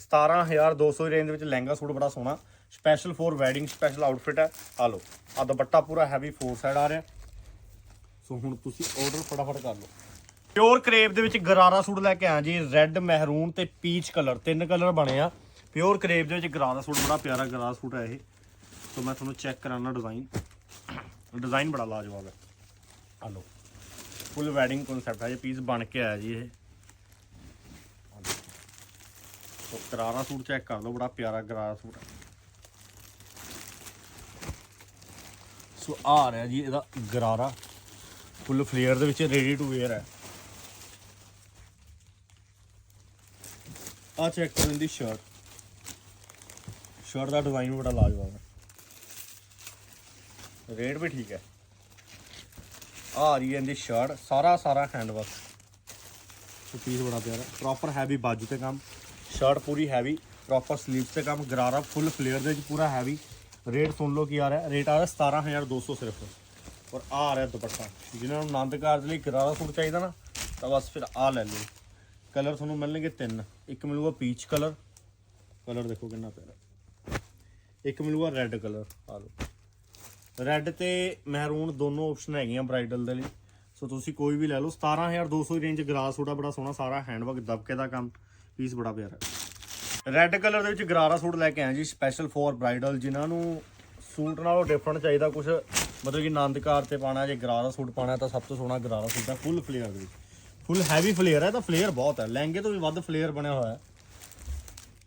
Speaker 1: 17200 ਦੀ ਰੇਂਜ ਦੇ ਵਿੱਚ ਲਹਿੰਗਾ ਸੂਟ ਬੜਾ ਸੋਹਣਾ। Special for wedding special outfit ਹੈ। ਆ ਲਓ। ਆ ਦੁਪੱਟਾ ਪੂਰਾ ਹੈਵੀ ਫੋਰ ਸਾਈਡ ਆ ਰਿਹਾ। ਸੋ ਹੁਣ ਤੁਸੀਂ ਆਰਡਰ ਫਟਾਫਟ ਕਰ ਲਓ। ਪਿਓਰ ਕਰੇਪ ਦੇ ਵਿੱਚ ਗਰਾਰਾ ਸੂਟ ਲੈ ਕੇ ਆਇਆ ਜੀ, ਰੈੱਡ, ਮਹਿਰੂਨ ਤੇ ਪੀਚ ਕਲਰ, ਤਿੰਨ ਕਲਰ ਬਣੇ ਆ। ਪਿਓਰ ਕਰੇਪ ਦੇ ਵਿੱਚ ਗਰਾਰਾ ਸੂਟ, ਬੜਾ ਪਿਆਰਾ ਗਰਾਰਾ ਸੂਟ ਹੈ ਇਹ। ਸੋ ਮੈਂ ਤੁਹਾਨੂੰ ਚੈੱਕ ਕਰਾਉਣਾ ਡਿਜ਼ਾਈਨ। ਡਿਜ਼ਾਈਨ ਬੜਾ ਲਾਜਵਾਬ ਹੈ। ਆ ਲਓ ਫੁੱਲ ਵੈਡਿੰਗ ਕਨਸੈਪਟ ਹੈ ਇਹ ਪੀਸ ਬਣ ਕੇ ਆਇਆ ਜੀ ਇਹ। ਆਹ ਸੋ ਗਰਾਰਾ ਸੂਟ ਚੈੱਕ ਕਰ ਲਓ, ਬੜਾ ਪਿਆਰਾ ਗਰਾਰਾ ਸੂਟ ਹੈ ਸੋ ਆਹ ਆ ਰਿਹਾ ਜੀ ਇਹਦਾ ਗਰਾਰਾ। ਫੁੱਲ ਫਲੇਅਰ ਦੇ ਵਿੱਚ ਰੈਡੀ ਟੂ ਵੇਅਰ ਹੈ। ਆ ਚੈੱਕ ਕਰੋ ਇਹਦੀ ਸ਼ਰਟ ਸ਼ਰਟ ਦਾ ਡਿਜ਼ਾਈਨ ਬੜਾ ਲਾਜਵਾਬ ਹੈ। ਰੇਟ ਵੀ ਠੀਕ ਹੈ। ਆ ਆ ਰਹੀ ਹੈ ਇਹਦੀ ਸ਼ਰਟ ਸਾਰਾ ਸਾਰਾ ਹੈਂਡਵਰਕ ਸੋ ਪੀਸ ਬੜਾ ਪਿਆਰਾ। ਪ੍ਰੋਪਰ ਹੈਵੀ ਬਾਜੂ ਤੇ ਕੰਮ। ਸ਼ਰਟ ਪੂਰੀ ਹੈਵੀ ਪ੍ਰੋਪਰ ਸਲੀਵਸ ਤੇ ਕੰਮ ਗਰਾਰਾ ਫੁੱਲ ਫਲੇਅਰ ਦੇ ਵਿੱਚ ਪੂਰਾ ਹੈਵੀ ਰੇਟ ਸੁਣ ਲਓ ਕੀ ਆ ਰਿਹਾ। ਰੇਟ ਆ ਰਿਹਾ 17200 ਸਿਰਫ। ਔਰ ਆ ਆ ਰਿਹਾ ਦੁਪੱਟਾ। ਜਿਨ੍ਹਾਂ ਨੂੰ ਆਨੰਦ ਕਾਰਜ ਲਈ ਗਰਾਰਾ ਸੂਟ ਚਾਹੀਦਾ ਨਾ ਤਾਂ ਬਸ ਫਿਰ ਆ ਲੈ ਲਓ। ਕਲਰ ਤੁਹਾਨੂੰ ਮਿਲਣਗੇ ਤਿੰਨ। ਇੱਕ ਮਿਲੂਗਾ ਪੀਚ ਕਲਰ ਕਲਰ ਦੇਖੋ ਕਿੰਨਾ ਪਿਆਰਾ। ਇੱਕ ਮਿਲੂਗਾ ਰੈੱਡ ਕਲਰ ਆ ਲਓ। ਰੈੱਡ ਤੇ ਮਹਿਰੂਨ ਦੋਨੋਂ ਆਪਸ਼ਨ ਹੈਗੀਆਂ ਬ੍ਰਾਈਡਲ ਦੇ ਲਈ। ਸੋ ਤੁਸੀਂ ਕੋਈ ਵੀ ਲੈ ਲਓ। 17200 ਦੀ ਰੇਂਜ ਗਰਾਰਾ ਸੂਟ ਆ, ਬੜਾ ਸੋਹਣਾ, ਸਾਰਾ ਹੈਂਡਵਰਕ ਦਬਕੇ ਦਾ ਕੰਮ। ਪੀਸ ਬੜਾ ਪਿਆਰਾ। ਰੈੱਡ ਕਲਰ ਦੇ ਵਿੱਚ ਗਰਾਰਾ ਸੂਟ ਲੈ ਕੇ ਆਏ ਜੀ ਸਪੈਸ਼ਲ ਫੋਰ ਬ੍ਰਾਈਡਲ ਜਿਨ੍ਹਾਂ ਨੂੰ ਸੂਟ ਨਾਲੋਂ ਡਿਫਰੈਂਟ ਚਾਹੀਦਾ ਕੁਝ ਮਤਲਬ ਕਿ ਆਨੰਦਕਾਰ ਤੇ ਪਾਣਾ ਜੇ ਗਰਾਰਾ ਸੂਟ ਪਾਣਾ ਤਾਂ ਸਭ ਤੋਂ ਸੋਹਣਾ ਗਰਾਰਾ ਸੂਟ ਆ ਫੁੱਲ ਫਲੇਅਰ ਦੇ ਵਿੱਚ। ਫੁੱਲ ਹੈਵੀ ਫਲੇਅਰ ਹੈ, ਤਾਂ ਫਲੇਅਰ ਬਹੁਤ ਹੈ। ਲਹਿੰਗੇ ਤੋਂ ਵੀ ਵੱਧ ਫਲੇਅਰ ਬਣਿਆ ਹੋਇਆ ਹੈ।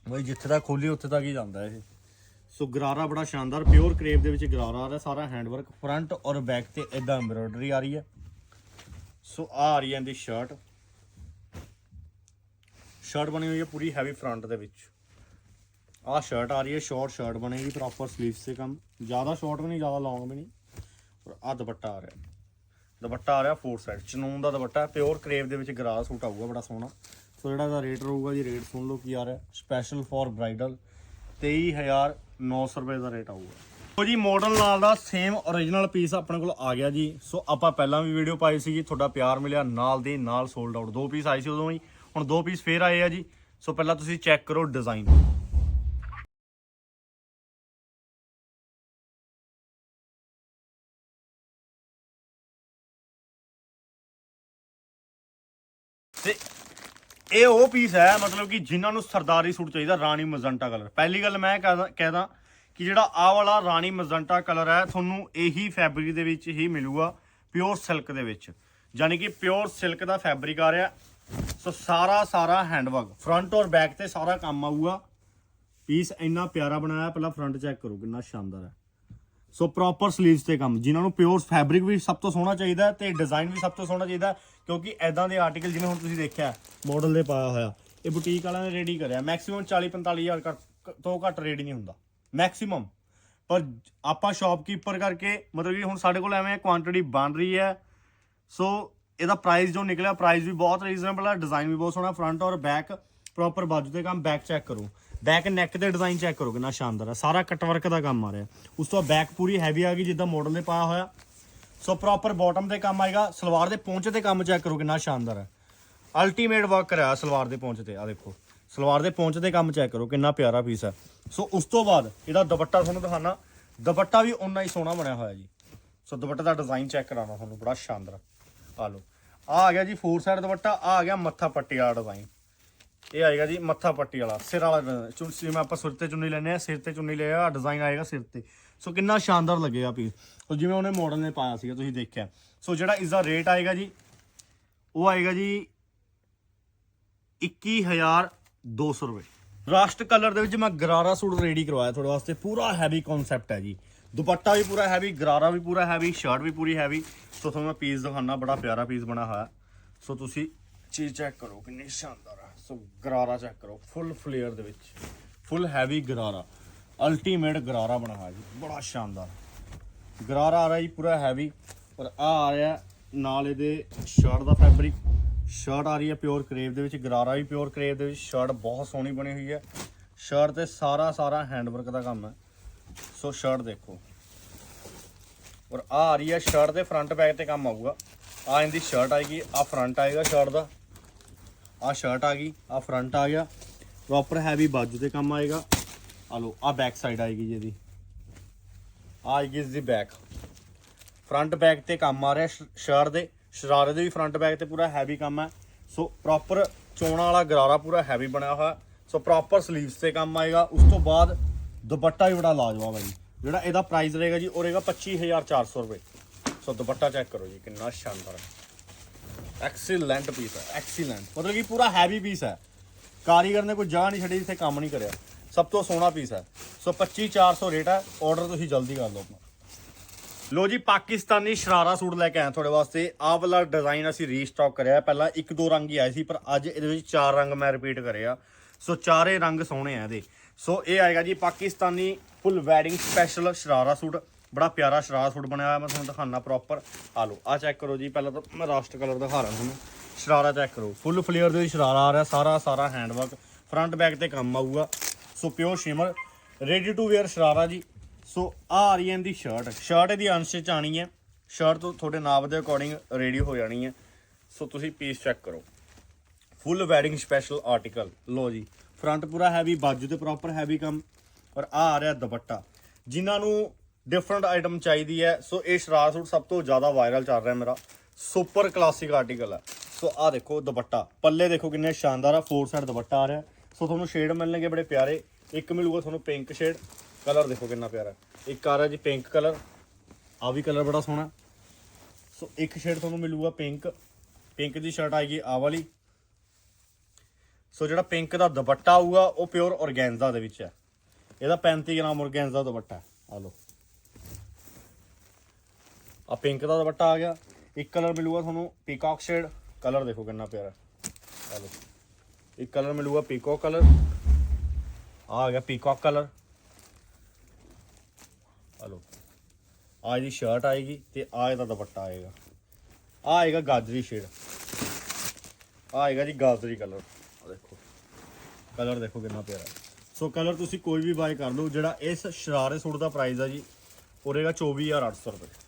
Speaker 1: ਬਈ ਜਿੱਥੇ ਤੱਕ ਖੋਲੀ, ਉੱਥੇ ਤੱਕ ਹੀ ਜਾਂਦਾ ਇਹ। ਸੋ ਗਰਾਰਾ ਬੜਾ ਸ਼ਾਨਦਾਰ ਪਿਓਰ ਕਰੇਪ ਦੇ ਵਿੱਚ ਗਰਾਰਾ ਆ ਰਿਹਾ, ਸਾਰਾ ਹੈਂਡਵਰਕ ਫਰੰਟ ਔਰ ਬੈਕ ਤੇ ਇਦਾਂ ਐਮਬ੍ਰੋਇਡਰੀ ਆ ਰਹੀ ਹੈ। ਸੋ ਆ ਆ ਰਹੀ ਹੈ ਇਹਦੀ ਸ਼ਰਟ ਸ਼ਰਟ ਬਣੀ ਹੋਈ ਹੈ ਪੂਰੀ ਹੈਵੀ ਫਰੰਟ ਦੇ ਵਿੱਚ। ਆਹ ਸ਼ਰਟ ਆ ਰਹੀ ਹੈ ਸ਼ਾਰਟ ਸ਼ਰਟ ਬਣੇਗੀ ਪ੍ਰੋਪਰ ਸਲੀਵਸ ਤੇ ਕੰਮ। ਜ਼ਿਆਦਾ ਸ਼ਾਰਟ ਵੀ ਨਹੀਂ, ਜ਼ਿਆਦਾ ਲੌਂਗ ਵੀ ਨਹੀਂ। ਔਰ ਆ ਦੁਪੱਟਾ ਆ ਰਿਹਾ। ਦੁਪੱਟਾ ਆ ਰਿਹਾ ਫੋਰ ਸਾਈਡ ਚਨੂਨ ਦਾ ਦੁਪੱਟਾ ਪਿਓਰ ਕਰੇਪ ਦੇ ਵਿੱਚ ਗਰਾਸ ਸੂਟ ਆਊਗਾ, ਬੜਾ ਸੋਹਣਾ। ਸੋ ਜਿਹੜਾ ਦਾ ਰੇਟ ਰਹੂਗਾ ਜੀ ਰੇਟ ਸੁਣ ਲਓ ਕੀ ਆ ਰਿਹਾ ਸਪੈਸ਼ਲ ਫॉर ਬ੍ਰਾਈਡਲ 23900 ਰੁਪਏ ਦਾ ਰੇਟ ਆਊਗਾ। ਸੋ ਜੀ ਮਾਡਲ ਨਾਲ ਦਾ ਸੇਮ origignal ਪੀਸ ਆਪਣੇ ਕੋਲ ਆ ਗਿਆ ਜੀ। ਸੋ ਆਪਾਂ ਪਹਿਲਾਂ ਵੀ ਵੀਡੀਓ ਪਾਈ ਸੀ ਜੀ ਤੁਹਾਡਾ ਪਿਆਰ ਮਿਲਿਆ, ਨਾਲ ਦੇ ਨਾਲ ਸੋਲਡ ਆਊਟ ਦੋ ਪੀਸ ਆਏ ਸੀ ਉਦੋਂ ਹੀ, ਹੁਣ ਦੋ ਪੀਸ ਫੇਰ ਆਏ ਆ ਜੀ। ਸੋ ਪਹਿਲਾਂ ਤੁਸੀਂ ਚੈੱਕ ਕਰੋ ਡਿਜ਼ਾਈਨ ਇਹ ਉਹ ਪੀਸ ਹੈ, ਮਤਲਬ ਕਿ ਜਿਨ੍ਹਾਂ ਨੂੰ ਸਰਦਾਰੀ ਸੂਟ ਚਾਹੀਦਾ, ਰਾਣੀ ਮਜ਼ੰਟਾ ਕਲਰ ਪਹਿਲੀ ਗੱਲ ਮੈਂ ਕਹਦਾ ਕਹਿਦਾ ਕਿ ਜਿਹੜਾ ਆਹ ਵਾਲਾ ਰਾਣੀ ਮਜ਼ੰਟਾ ਕਲਰ ਹੈ, ਤੁਹਾਨੂੰ ਇਹੀ ਫੈਬਰਿਕ ਦੇ ਵਿੱਚ ਹੀ ਮਿਲੂਗਾ ਪਿਓਰ ਸਿਲਕ ਦੇ ਵਿੱਚ। ਯਾਨੀ ਕਿ ਪਿਓਰ ਸਿਲਕ ਦਾ ਫੈਬਰਿਕ ਆ ਰਿਹਾ। ਸੋ ਸਾਰਾ ਸਾਰਾ ਹੈਂਡਵਰਕ ਫਰੰਟ ਔਰ ਬੈਕ ਤੇ ਸਾਰਾ ਕੰਮ ਆਊਗਾ। ਪੀਸ ਇੰਨਾ ਪਿਆਰਾ ਬਣਾਇਆ, ਪਹਿਲਾਂ ਫਰੰਟ ਚੈੱਕ ਕਰੋ ਕਿੰਨਾ ਸ਼ਾਨਦਾਰ ਹੈ। ਸੋ ਪ੍ਰੋਪਰ ਸਲੀਵਸ ਤੇ ਕੰਮ। ਜਿਨ੍ਹਾਂ ਨੂੰ ਪਿਓਰ ਫੈਬਰਿਕ ਵੀ ਸਭ ਤੋਂ ਸੋਹਣਾ ਚਾਹੀਦਾ ਹੈ ਤੇ ਡਿਜ਼ਾਈਨ ਵੀ ਸਭ ਤੋਂ ਸੋਹਣਾ ਚਾਹੀਦਾ, ਕਿਉਂਕਿ ਐਦਾਂ ਦੇ ਆਰਟੀਕਲ ਜਿਵੇਂ ਹੁਣ ਤੁਸੀਂ ਦੇਖਿਆ ਮਾਡਲ ਦੇ ਪਾਇਆ ਹੋਇਆ, ਇਹ ਬੁਟੀਕ ਵਾਲਿਆਂ ਨੇ ਰੈਡੀ ਕਰਿਆ। ਮੈਕਸਿਮਮ 40 45 ਹਜ਼ਾਰ ਘੱਟ- ਤੋਂ ਘੱਟ ਰੇਟ ਨਹੀਂ ਹੁੰਦਾ। ਮੈਕਸਿਮਮ ਪਰ ਆਪਾਂ ਸ਼ਾਪਕੀਪਰ ਕਰਕੇ, ਮਤਲਬ ਕਿ ਹੁਣ ਸਾਡੇ ਕੋਲ ਐਵੇਂ ਕੁਆਂਟੀਟੀ ਬਣ ਰਹੀ ਹੈ। ਸੋ ਇਹਦਾ ਪ੍ਰਾਈਸ ਜੋ ਨਿਕਲਿਆ ਪ੍ਰਾਈਸ ਵੀ ਬਹੁਤ ਰੀਜ਼ਨੇਬਲ ਹੈ ਡਿਜ਼ਾਈਨ ਵੀ ਬਹੁਤ ਸੋਹਣਾ ਫਰੰਟ ਔਰ ਬੈਕ ਪ੍ਰੋਪਰ ਬਾਜੂ ਤੇ ਕੰਮ ਬੈਕ ਚੈੱਕ ਕਰੋ। ਬੈਕ ਨੈਕ ਤੇ ਡਿਜ਼ਾਈਨ ਚੈੱਕ ਕਰੋ ਕਿੰਨਾ ਸ਼ਾਨਦਾਰ ਹੈ ਸਾਰਾ ਕਟ ਵਰਕ ਦਾ ਕੰਮ ਆ ਰਿਹਾ। ਉਸ ਤੋਂ ਬੈਕ ਪੂਰੀ ਹੈਵੀ ਆ ਗਈ, ਜਿੱਦਾਂ ਮਾਡਲ ਨੇ ਪਾਇਆ ਹੋਇਆ। ਸੋ ਪ੍ਰੋਪਰ ਬਾਟਮ ਤੇ ਕੰਮ ਆਏਗਾ। ਸਲਵਾਰ ਦੇ ਪਹੁੰਚੇ ਤੇ ਕੰਮ ਚੈੱਕ ਕਰੋ ਕਿੰਨਾ ਸ਼ਾਨਦਾਰ ਹੈ ਅਲਟੀਮੇਟ ਵਰਕ ਕਰਿਆ ਸਲਵਾਰ ਦੇ ਪਹੁੰਚ ਤੇ, ਆ ਦੇਖੋ। ਸਲਵਾਰ ਦੇ ਪਹੁੰਚ ਤੇ ਕੰਮ ਚੈੱਕ ਕਰੋ, ਕਿੰਨਾ ਪਿਆਰਾ ਪੀਸ ਹੈ ਸੋ ਉਸ ਤੋਂ ਬਾਅਦ ਇਹਦਾ ਦੁਪੱਟਾ ਤੁਹਾਨੂੰ ਦਿਖਾਣਾ, ਦੁਪੱਟਾ ਵੀ ਓਨਾ ਹੀ ਸੋਹਣਾ ਬਣਿਆ ਹੋਇਆ ਜੀ। ਸੋ ਦੁਪੱਟੇ ਦਾ ਡਿਜ਼ਾਈਨ ਚੈੱਕ ਕਰਾਉਣਾ ਤੁਹਾਨੂੰ, ਬੜਾ ਸ਼ਾਨਦਾਰ। ਆ ਲਓ। ਆ ਆ ਗਿਆ ਜੀ ਫੋਰ ਸਾਈਡ ਦੁਪੱਟਾ, ਆ ਆ ਗਿਆ ਮੱਥਾ ਪੱਟੀ ਵਾਲਾ ਡਿਜ਼ਾਈਨ ਇਹ ਆਏਗਾ ਜੀ ਮੱਥਾ ਪੱਟੀ ਵਾਲਾ, ਸਿਰ ਵਾਲਾ ਚੁੰਨੀ ਮੈਂ ਆਪਾਂ ਸਿਰ ਤੇ ਚੁੰਨੀ ਲੈਨੇ ਆ ਸਿਰ ਤੇ ਚੁੰਨੀ ਲਿਆ ਡਿਜ਼ਾਈਨ ਆਏਗਾ ਸਿਰ ਤੇ। ਸੋ ਕਿੰਨਾ ਸ਼ਾਨਦਾਰ ਲੱਗੇਗਾ ਪੀਸ ਸੋ ਜਿਵੇਂ ਉਹਨੇ ਮਾਡਲ ਨੇ ਪਾਇਆ ਸੀਗਾ, ਤੁਸੀਂ ਦੇਖਿਆ। ਸੋ ਜਿਹੜਾ ਇਸ ਦਾ ਰੇਟ ਆਏਗਾ ਜੀ, ਉਹ ਆਏਗਾ ਜੀ 21200 ਰੁਪਏ। ਰਾਸ਼ਟ ਕਲਰ ਦੇ ਵਿੱਚ ਮੈਂ ਗਰਾਰਾ ਸੂਟ ਰੈਡੀ ਕਰਵਾਇਆ ਤੁਹਾਡੇ ਵਾਸਤੇ। ਪੂਰਾ ਹੈਵੀ ਕਨਸੈਪਟ ਹੈ ਜੀ। ਦੁਪੱਟਾ ਵੀ ਪੂਰਾ ਹੈਵੀ ਗਰਾਰਾ ਵੀ ਪੂਰਾ ਹੈਵੀ ਸ਼ਰਟ ਵੀ ਪੂਰੀ ਹੈਵੀ ਸੋ ਤੁਹਾਨੂੰ ਮੈਂ ਪੀਸ ਦਿਖਾਉਣਾ, ਬੜਾ ਪਿਆਰਾ ਪੀਸ ਬਣਾ ਹੋਇਆ। ਸੋ ਤੁਸੀਂ ਚੀਜ਼ ਚੈੱਕ ਕਰੋ ਕਿੰਨੀ ਸ਼ਾਨਦਾਰ ਹੈ। ਸੋ ਗਰਾਰਾ ਚੈੱਕ ਕਰੋ ਫੁੱਲ ਫਲੇਅਰ ਦੇ ਵਿੱਚ। ਫੁੱਲ ਹੈਵੀ ਗਰਾਰਾ। ਅਲਟੀਮੇਟ ਗਰਾਰਾ ਬਣਾ ਹੋਇਆ ਜੀ, ਬੜਾ ਸ਼ਾਨਦਾਰ। ਗਰਾਰਾ ਆ ਰਿਹਾ ਜੀ, ਪੂਰਾ ਹੈਵੀ ਔਰ ਆ ਆ ਰਿਹਾ ਨਾਲ ਇਹਦੇ ਸ਼ਰਟ ਦਾ ਫੈਬਰਿਕ ਸ਼ਰਟ ਆ ਰਹੀ ਹੈ ਪਿਓਰ ਕਰੇਵ ਦੇ ਵਿੱਚ, ਗਰਾਰਾ ਵੀ ਪਿਓਰ ਕਰੇਵ ਦੇ ਵਿੱਚ। ਸ਼ਰਟ ਬਹੁਤ ਸੋਹਣੀ ਬਣੀ ਹੋਈ ਹੈ। ਸ਼ਰਟ ਤੇ ਸਾਰਾ ਸਾਰਾ ਹੈਂਡਵਰਕ ਦਾ ਕੰਮ ਹੈ। ਸੋ ਸ਼ਰਟ ਦੇਖੋ। ਔਰ ਆ ਆ ਰਹੀ ਹੈ ਸ਼ਰਟ ਦੇ ਫਰੰਟ ਬੈਕ ਤੇ ਕੰਮ ਆਊਗਾ। ਆ ਇਹਦੀ ਸ਼ਰਟ ਆਏਗੀ, ਆ ਫਰੰਟ ਆਏਗਾ ਸ਼ਰਟ ਦਾ। ਆ ਸ਼ਰਟ ਆ ਗਈ, ਆ ਫਰੰਟ ਆ ਗਿਆ। ਪ੍ਰੋਪਰ ਹੈਵੀ ਬਾਜੂ ਤੇ ਕੰਮ ਆਏਗਾ। ਆ ਲੋ ਆ ਬੈਕ ਸਾਈਡ ਆਏਗੀ ਜੀ ਇਹਦੀ। ਆ ਆਏਗੀ ਇਸ ਦੀ ਬੈਕ ਫਰੰਟ ਬੈਕ ਤੇ ਕੰਮ ਆ ਰਿਹਾ ਸ਼ਰਟ ਦੇ। ਸ਼ਰਾਰੇ ਦੇ ਵੀ ਫਰੰਟ ਬੈਕ ਤੇ ਪੂਰਾ ਹੈਵੀ ਕੰਮ ਹੈ ਸੋ ਪ੍ਰੋਪਰ ਚੋਣਾਂ ਵਾਲਾ ਗਰਾਰਾ ਪੂਰਾ ਹੈਵੀ ਬਣਿਆ ਹੋਇਆ। ਸੋ ਪ੍ਰੋਪਰ ਸਲੀਵਸ ਤੇ ਕੰਮ ਆਏਗਾ। ਉਸ ਤੋਂ ਬਾਅਦ ਦੁਪੱਟਾ ਵੀ ਬੜਾ ਲਾਜਵਾਬ ਹੈ ਜੀ। ਜਿਹੜਾ ਇਹਦਾ ਪ੍ਰਾਈਸ ਰਹੇਗਾ ਜੀ, ਉਹ ਰਹੇਗਾ 25400 ਰੁਪਏ। ਸੋ ਦੁਪੱਟਾ ਚੈੱਕ ਕਰੋ ਜੀ, ਕਿੰਨਾ ਸ਼ਾਨਦਾਰ ਹੈ। ਐਕਸੀਲੈਂਟ ਪੀਸ ਹੈ ਐਕਸੀਲੈਂਟ ਮਤਲਬ ਕਿ ਪੂਰਾ ਹੈਵੀ ਪੀਸ ਹੈ। ਕਾਰੀਗਰ ਨੇ ਕੋਈ ਜਗ੍ਹਾ ਨਹੀਂ ਛੱਡੀ ਜਿੱਥੇ ਕੰਮ ਨਹੀਂ ਕਰਿਆ। ਸਭ ਤੋਂ ਸੋਹਣਾ ਪੀਸ ਹੈ। ਸੋ 25400 ਰੇਟ ਹੈ। ਆਰਡਰ ਤੁਸੀਂ ਜਲਦੀ ਕਰ ਲਓ ਆਪਣਾ। ਲੋ ਜੀ, ਪਾਕਿਸਤਾਨੀ ਸ਼ਰਾਰਾ ਸੂਟ ਲੈ ਕੇ ਆਇਆ ਤੁਹਾਡੇ ਵਾਸਤੇ। ਆਹ ਵਾਲਾ ਡਿਜ਼ਾਈਨ ਅਸੀਂ ਰੀਸਟਾਕ ਕਰਿਆ। ਪਹਿਲਾਂ ਇੱਕ ਦੋ ਰੰਗ ਹੀ ਆਏ ਸੀ, ਪਰ ਅੱਜ ਇਹਦੇ ਵਿੱਚ ਚਾਰ ਰੰਗ ਮੈਂ ਰਿਪੀਟ ਕਰਿਆ ਸੋ ਚਾਰੇ ਰੰਗ ਸੋਹਣੇ ਆ ਇਹਦੇ। ਸੋ ਇਹ ਆਏਗਾ ਜੀ Pakistani full wedding special sharara suit. ਬੜਾ ਪਿਆਰਾ ਸ਼ਰਾਰਾ ਸੂਟ ਬਣਿਆ ਹੋਇਆ, ਮੈਂ ਤੁਹਾਨੂੰ ਦਿਖਾਣਾ ਪ੍ਰੋਪਰ ਆ ਲਓ ਆ ਚੈੱਕ ਕਰੋ ਜੀ, ਪਹਿਲਾਂ ਤਾਂ ਮੈਂ ਰਾਸਟ ਕਲਰ ਦਿਖਾ ਰਿਹਾ ਤੁਹਾਨੂੰ। ਸ਼ਰਾਰਾ ਚੈੱਕ ਕਰੋ ਫੁੱਲ ਫਲੇਅਰ ਦੇ ਵਿੱਚ ਸ਼ਰਾਰਾ ਆ ਰਿਹਾ, ਸਾਰਾ ਸਾਰਾ ਹੈਂਡ ਵਰਕ ਫਰੰਟ ਬੈਕ ਤੇ ਕੰਮ ਆਊਗਾ। So pure shimmer ready to wear sharara ਜੀ। ਸੋ ਆ ਆ ਰਹੀ ਹੈ ਇਹਦੀ ਸ਼ਰਟ ਸ਼ਰਟ ਇਹਦੀ ਅੰਸ਼ ਚ ਆਣੀ ਹੈ। ਸ਼ਰਟ ਤੋਂ ਤੁਹਾਡੇ ਨਾਪ ਦੇ ਅਕੋਰਡਿੰਗ ਰੈਡੀ ਹੋ ਜਾਣੀ ਹੈ। ਸੋ ਤੁਸੀਂ ਪੀਸ ਚੈੱਕ ਕਰੋ। ਫੁੱਲ ਵੈਡਿੰਗ ਸਪੈਸ਼ਲ ਆਰਟੀਕਲ ਲੋ ਜੀ ਫਰੰਟ ਪੂਰਾ ਹੈਵੀ ਬਾਜੂ ਤੇ ਪ੍ਰੋਪਰ ਹੈਵੀ ਕੰਮ। ਔਰ ਆ ਆ ਰਿਹਾ ਦੁਪੱਟਾ। ਜਿਨ੍ਹਾਂ ਨੂੰ ਡਿਫਰੈਂਟ ਆਈਟਮ ਚਾਹੀਦੀ ਹੈ। ਸੋ ਇਹ ਸ਼ਰਾਰਾ ਸੂਟ ਸਭ ਤੋਂ ਜ਼ਿਆਦਾ ਵਾਇਰਲ ਚੱਲ ਰਿਹਾ ਮੇਰਾ। ਸੁਪਰ ਕਲਾਸਿਕ ਆਰਟੀਕਲ ਹੈ। ਸੋ ਆ ਦੇਖੋ ਦੁਪੱਟਾ। ਪੱਲੇ ਦੇਖੋ ਕਿੰਨੇ ਸ਼ਾਨਦਾਰ ਆ। ਫੋਰ ਸਾਈਡ ਦੁਪੱਟਾ ਆ ਰਿਹਾ। ਸੋ ਤੁਹਾਨੂੰ ਸ਼ੇਡ ਮਿਲਣਗੇ ਬੜੇ ਪਿਆਰੇ। ਇੱਕ ਮਿਲੂਗਾ ਤੁਹਾਨੂੰ ਪਿੰਕ ਸ਼ੇਡ ਕਲਰ ਦੇਖੋ ਕਿੰਨਾ ਪਿਆਰਾ ਇੱਕ ਆ ਰਿਹਾ ਜੀ ਪਿੰਕ ਕਲਰ ਆ ਵੀ ਕਲਰ ਬੜਾ ਸੋਹਣਾ। ਸੋ ਇੱਕ ਸ਼ੇਡ ਤੁਹਾਨੂੰ ਮਿਲੂਗਾ ਪਿੰਕ ਪਿੰਕ ਦੀ ਸ਼ਰਟ ਆਏਗੀ ਆ ਵਾਲੀ। ਸੋ ਜਿਹੜਾ ਪਿੰਕ ਦਾ ਦੁਪੱਟਾ ਆਊਗਾ, ਉਹ ਪਿਓਰ ਔਰਗੈਂਜ਼ਾ ਦੇ ਵਿੱਚ ਹੈ। ਇਹਦਾ 35 ਗ੍ਰਾਮ ਔਰਗੈਂਜ਼ਾ ਦੁਪੱਟਾ ਹੈ। ਆ ਲਓ। ਆ ਪਿੰਕ ਦਾ ਦੁਪੱਟਾ ਆ ਗਿਆ। ਇੱਕ ਕਲਰ ਮਿਲੂਗਾ ਤੁਹਾਨੂੰ ਪੀਕਾਕ ਸ਼ੇਡ ਕਲਰ ਦੇਖੋ ਕਿੰਨਾ ਪਿਆਰਾ। ਆ ਲਓ। ਇੱਕ ਕਲਰ ਮਿਲੂਗਾ ਪੀਕਾਕ ਕਲਰ ਆ ਗਿਆ ਪੀਕਾਕ ਕਲਰ ਆ ਲਓ। ਆ ਇਹਦੀ ਸ਼ਰਟ ਆਏਗੀ ਤੇ ਆ ਇਹਦਾ ਦੁਪੱਟਾ ਆਏਗਾ। ਆ ਆਏਗਾ ਗਾਜਰੀ ਸ਼ੇਡ ਆ ਆਏਗਾ ਜੀ ਗਾਜਰੀ ਕਲਰ ਆ ਦੇਖੋ। ਕਲਰ ਦੇਖੋ ਕਿੰਨਾ ਪਿਆਰਾ। ਸੋ ਕਲਰ ਤੁਸੀਂ ਕੋਈ ਵੀ ਬਾਏ ਕਰ ਲਓ, ਜਿਹੜਾ ਇਸ ਸ਼ਰਾਰੇ ਸੂਟ ਦਾ ਪ੍ਰਾਈਸ ਆ ਜੀ, ਉਹ ਰਹੇਗਾ 24800 ਰੁਪਏ।